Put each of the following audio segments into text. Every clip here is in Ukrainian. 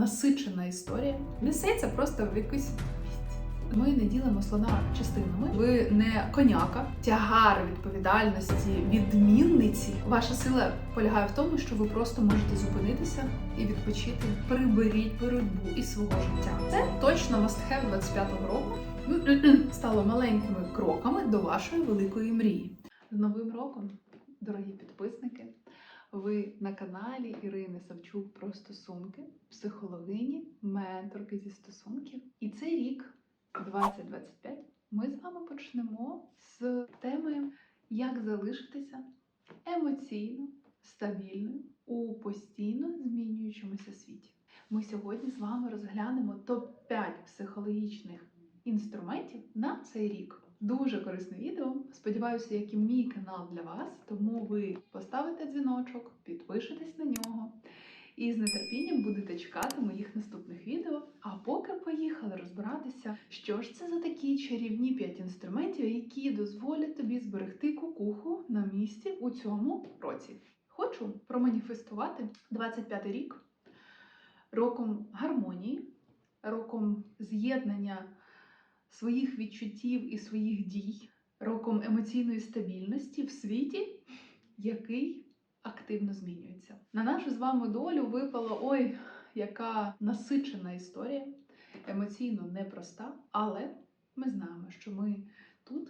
насичена історія. Несеться просто в якусь. Ми не ділимо слона частинами. Ви не коняка, тягар відповідальності, відмінниці. Ваша сила полягає в тому, що ви просто можете зупинитися і відпочити. Приберіть боротьбу із свого життя. Це точно have 25-го року. Стало маленькими кроками до вашої великої мрії. З Новим роком, дорогі підписники! Ви на каналі Ірини Савчук про стосунки, психологині, менторки зі стосунків. І цей рік, 2025, ми з вами почнемо з теми, як залишитися емоційно стабільною у постійно змінюючомуся світі. Ми сьогодні з вами розглянемо топ-5 психологічних інструментів на цей рік. Дуже корисне відео. Сподіваюся, як і мій канал для вас. Тому ви поставите дзвіночок, підпишетесь на нього і з нетерпінням будете чекати моїх наступних відео. А поки поїхали розбиратися, що ж це за такі чарівні 5 інструментів, які дозволять тобі зберегти кукуху на місці у цьому році. Хочу проманіфестувати 25-й рік роком гармонії, роком з'єднання своїх відчуттів і своїх дій, роком емоційної стабільності в світі, який активно змінюється. На нашу з вами долю випала ой, яка насичена історія, емоційно непроста, але ми знаємо, що ми тут,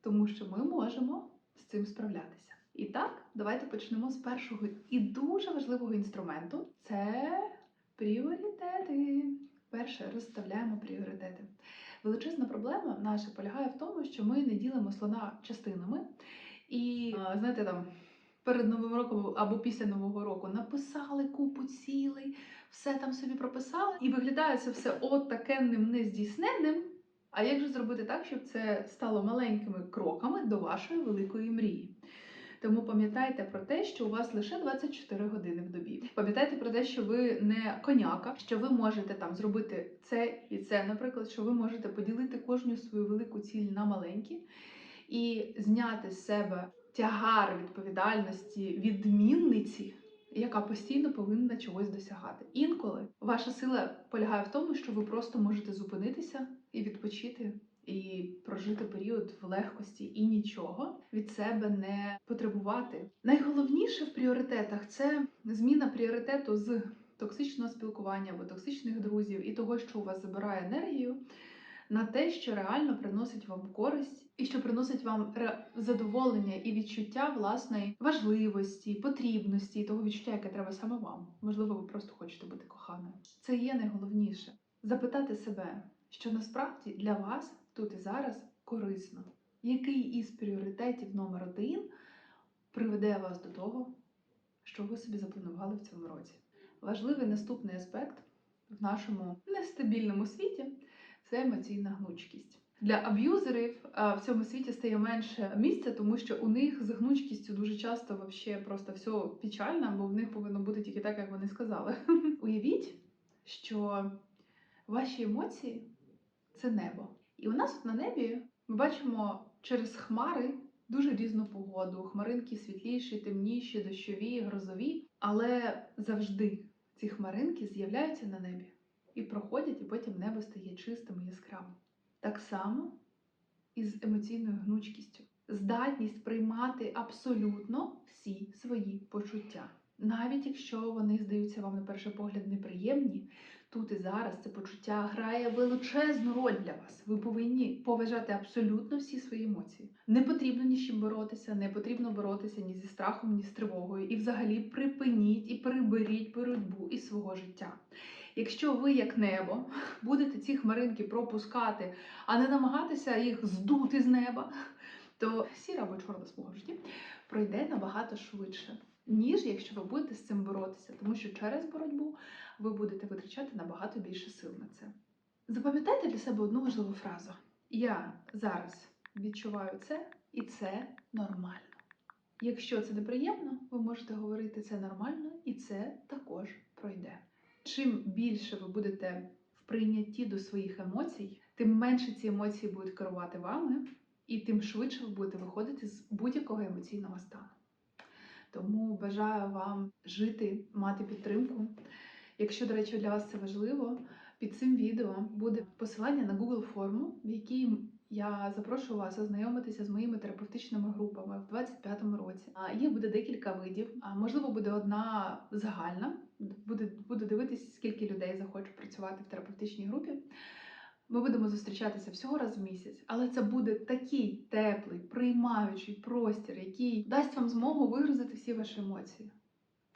тому що ми можемо з цим справлятися. І так, давайте почнемо з першого і дуже важливого інструменту це пріоритети. Перше, розставляємо пріоритети. Величезна проблема наша полягає в тому, що ми не ділимо слона частинами. І знаєте, там перед новим роком або після нового року написали купу цілей, все там собі прописали, і виглядає це все от такенним нездійсненним. А як же зробити так, щоб це стало маленькими кроками до вашої великої мрії? Тому пам'ятайте про те, що у вас лише 24 години в добі. Пам'ятайте про те, що ви не коняка, що ви можете там зробити це і це, наприклад, що ви можете поділити кожну свою велику ціль на маленькі і зняти з себе тягар відповідальності відмінниці, яка постійно повинна чогось досягати. Інколи ваша сила полягає в тому, що ви просто можете зупинитися і відпочити і прожити період в легкості і нічого від себе не потребувати. Найголовніше в пріоритетах це зміна пріоритету з токсичного спілкування або токсичних друзів і того, що у вас забирає енергію, на те, що реально приносить вам користь і що приносить вам задоволення і відчуття власної важливості, потрібності, того відчуття, яке треба саме вам. Можливо, ви просто хочете бути коханою. Це є найголовніше запитати себе, що насправді для вас тут і зараз корисно. Який із пріоритетів номер один приведе вас до того, що ви собі запланували в цьому році? Важливий наступний аспект в нашому нестабільному світі це емоційна гнучкість. Для аб'юзерів в цьому світі стає менше місця, тому що у них з гнучкістю дуже часто вообще просто все печально, бо в них повинно бути тільки так, як вони сказали. Уявіть, що ваші емоції це небо. І у нас на небі ми бачимо через хмари дуже різну погоду. Хмаринки світліші, темніші, дощові, грозові. Але завжди ці хмаринки з'являються на небі і проходять, і потім небо стає чистим і яскравим. Так само і з емоційною гнучкістю. Здатність приймати абсолютно всі свої почуття. Навіть якщо вони здаються вам на перший погляд неприємні, тут і зараз це почуття грає величезну роль для вас. Ви повинні поважати абсолютно всі свої емоції. Не потрібно ні з чим боротися, не потрібно боротися ні зі страхом, ні з тривогою. І взагалі припиніть і приберіть боротьбу із свого життя. Якщо ви, як небо, будете ці хмаринки пропускати, а не намагатися їх здути з неба, то сіра або чорна смуга в пройде набагато швидше, ніж якщо ви будете з цим боротися, тому що через боротьбу ви будете витрачати набагато більше сил на це. Запам'ятайте для себе одну важливу фразу: я зараз відчуваю це, і це нормально. Якщо це неприємно, ви можете говорити це нормально, і це також пройде. Чим більше ви будете в прийнятті до своїх емоцій, тим менше ці емоції будуть керувати вами, і тим швидше ви будете виходити з будь-якого емоційного стану. Тому бажаю вам жити, мати підтримку Якщо, до речі, для вас це важливо, під цим відео буде посилання на Google форму, в якій я запрошую вас ознайомитися з моїми терапевтичними групами в 25-му році. Їх буде декілька видів. А, Можливо, буде одна загальна. Буде, буду дивитися, скільки людей захочуть працювати в терапевтичній групі. Ми будемо зустрічатися всього раз в місяць, але це буде такий теплий, приймаючий простір, який дасть вам змогу виразити всі ваші емоції.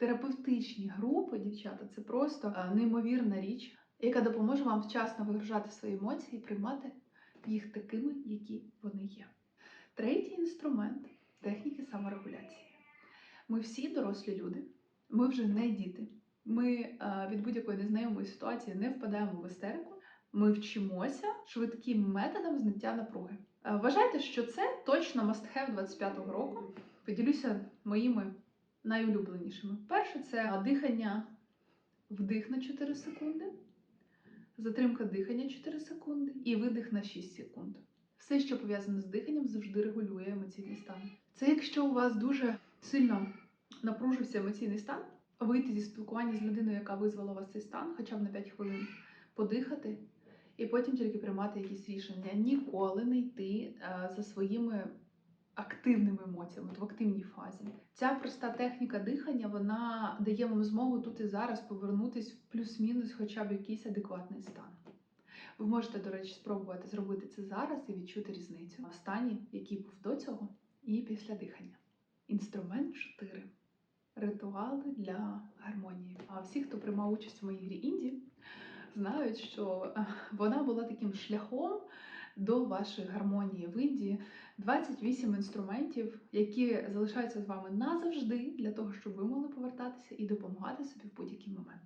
Терапевтичні групи, дівчата, це просто е, неймовірна річ, яка допоможе вам вчасно вигружати свої емоції і приймати їх такими, які вони є. Третій інструмент техніки саморегуляції. Ми всі дорослі люди, ми вже не діти. Ми е, від будь-якої незнайомої ситуації не впадаємо в істерику. Ми вчимося швидким методам зняття напруги. Е, Вважайте, що це точно must have 25-го року. Поділюся моїми найулюбленішими. Перше це дихання вдих на 4 секунди, затримка дихання 4 секунди і видих на 6 секунд. Все, що пов'язане з диханням, завжди регулює емоційний стан. Це якщо у вас дуже сильно напружився емоційний стан, вийти зі спілкування з людиною, яка визвала у вас цей стан, хоча б на 5 хвилин, подихати і потім тільки приймати якісь рішення. Ніколи не йти е, за своїми активними емоціями, от в активній фазі. Ця проста техніка дихання вона дає вам змогу тут і зараз повернутись в плюс-мінус, хоча б якийсь адекватний стан. Ви можете, до речі, спробувати зробити це зараз і відчути різницю в стані, який був до цього, і після дихання. Інструмент 4. Ритуали для гармонії. А всі, хто приймав участь у моїй грі Інді, знають, що е, вона була таким шляхом до вашої гармонії в Індії. 28 інструментів, які залишаються з вами назавжди для того, щоб ви могли повертатися і допомагати собі в будь-який момент.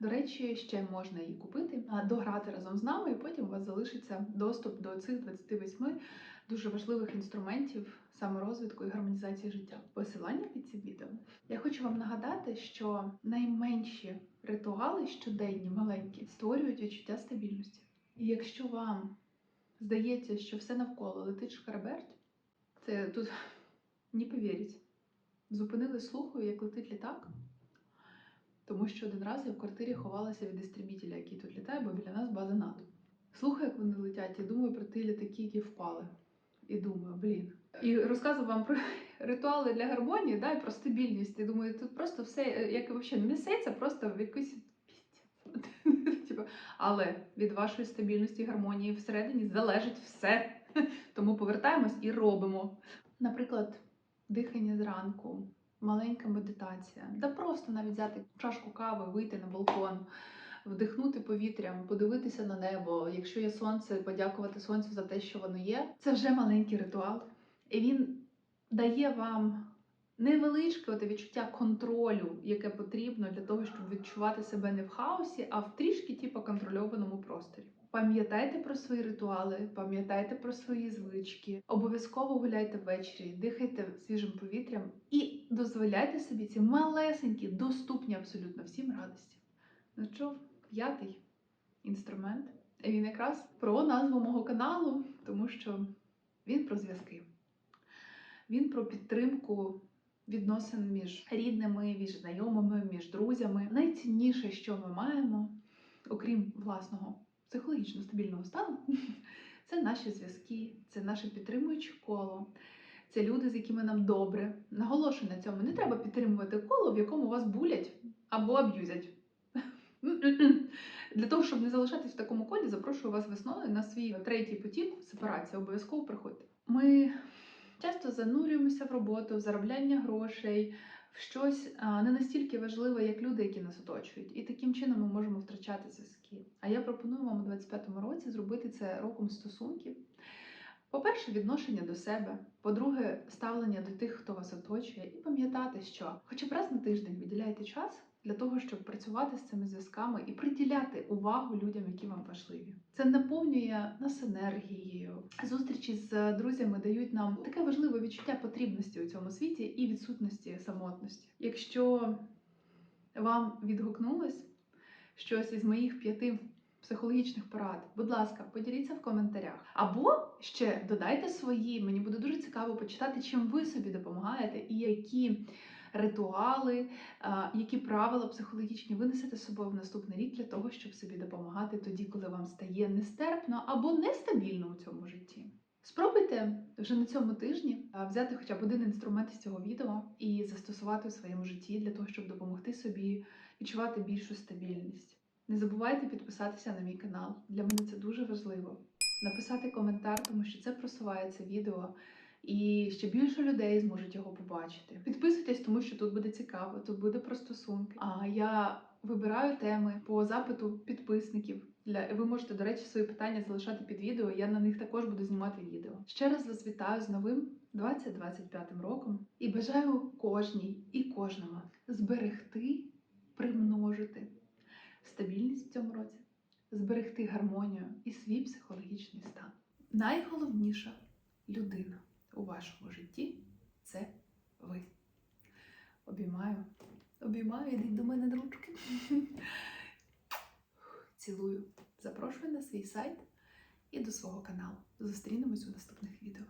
До речі, ще можна її купити, дограти разом з нами, і потім у вас залишиться доступ до цих 28 дуже важливих інструментів саморозвитку і гармонізації життя. Посилання під цим відео. Я хочу вам нагадати, що найменші ритуали щоденні, маленькі, створюють відчуття стабільності. І якщо вам здається, що все навколо летить шкараберть, це тут не повірять. Зупинили слухаю, як летить літак. Тому що один раз я в квартирі ховалася від істребітеля, який тут літає, бо біля нас база НАТО. Слухаю, як вони летять, і думаю про ті літаки, які впали. І думаю, блін. І розказую вам про ритуали для гармонії, да, і про стабільність. І думаю, тут просто все, як взагалі несеться, просто в якусь Але від вашої стабільності і гармонії всередині залежить все. Тому повертаємось і робимо. Наприклад, дихання зранку, маленька медитація, да просто навіть взяти чашку кави, вийти на балкон, вдихнути повітрям, подивитися на небо. Якщо є сонце, подякувати сонцю за те, що воно є. Це вже маленький ритуал. І він дає вам невеличке оте відчуття контролю, яке потрібно для того, щоб відчувати себе не в хаосі, а в трішки типу, контрольованому просторі. Пам'ятайте про свої ритуали, пам'ятайте про свої звички. Обов'язково гуляйте ввечері, дихайте свіжим повітрям і дозволяйте собі ці малесенькі, доступні абсолютно всім радості. Що, п'ятий інструмент. Він якраз про назву мого каналу, тому що він про зв'язки. Він про підтримку відносин між рідними, між знайомими, між друзями. Найцінніше, що ми маємо, окрім власного психологічно стабільного стану, це наші зв'язки, це наше підтримуюче коло. Це люди, з якими нам добре. Наголошую на цьому. Не треба підтримувати коло, в якому вас булять або аб'юзять. Для того, щоб не залишатись в такому колі, запрошую вас весною на свій третій потік сепарація. Обов'язково приходьте. Ми часто занурюємося в роботу, в заробляння грошей, в щось не настільки важливе, як люди, які нас оточують. І таким чином ми можемо втрачати зв'язки. А я пропоную вам у 25-му році зробити це роком стосунків. По-перше, відношення до себе. По-друге, ставлення до тих, хто вас оточує, і пам'ятати, що хоча б раз на тиждень виділяйте час для того, щоб працювати з цими зв'язками і приділяти увагу людям, які вам важливі. Це наповнює нас енергією. Зустрічі з друзями дають нам таке важливе відчуття потрібності у цьому світі і відсутності самотності. Якщо вам відгукнулось щось із моїх п'яти психологічних порад, будь ласка, поділіться в коментарях. Або ще додайте свої. Мені буде дуже цікаво почитати, чим ви собі допомагаєте і які ритуали, які правила психологічні ви несете з собою в наступний рік для того, щоб собі допомагати тоді, коли вам стає нестерпно або нестабільно у цьому житті. Спробуйте вже на цьому тижні взяти хоча б один інструмент з цього відео і застосувати у своєму житті для того, щоб допомогти собі відчувати більшу стабільність. Не забувайте підписатися на мій канал. Для мене це дуже важливо. Написати коментар, тому що це просуває це відео, і ще більше людей зможуть його побачити. Підписуйтесь, тому що тут буде цікаво, тут буде про стосунки. А я вибираю теми по запиту підписників. Для ви можете, до речі, свої питання залишати під відео. Я на них також буду знімати відео. Ще раз вас вітаю з новим 2025 роком і бажаю кожній і кожному зберегти, примножити стабільність в цьому році, зберегти гармонію і свій психологічний стан. Найголовніша людина у вашому житті це ви. Обіймаю, обіймаю, йдіть до мене на ручки. Цілую. Запрошую на свій сайт і до свого каналу. Зустрінемось у наступних відео.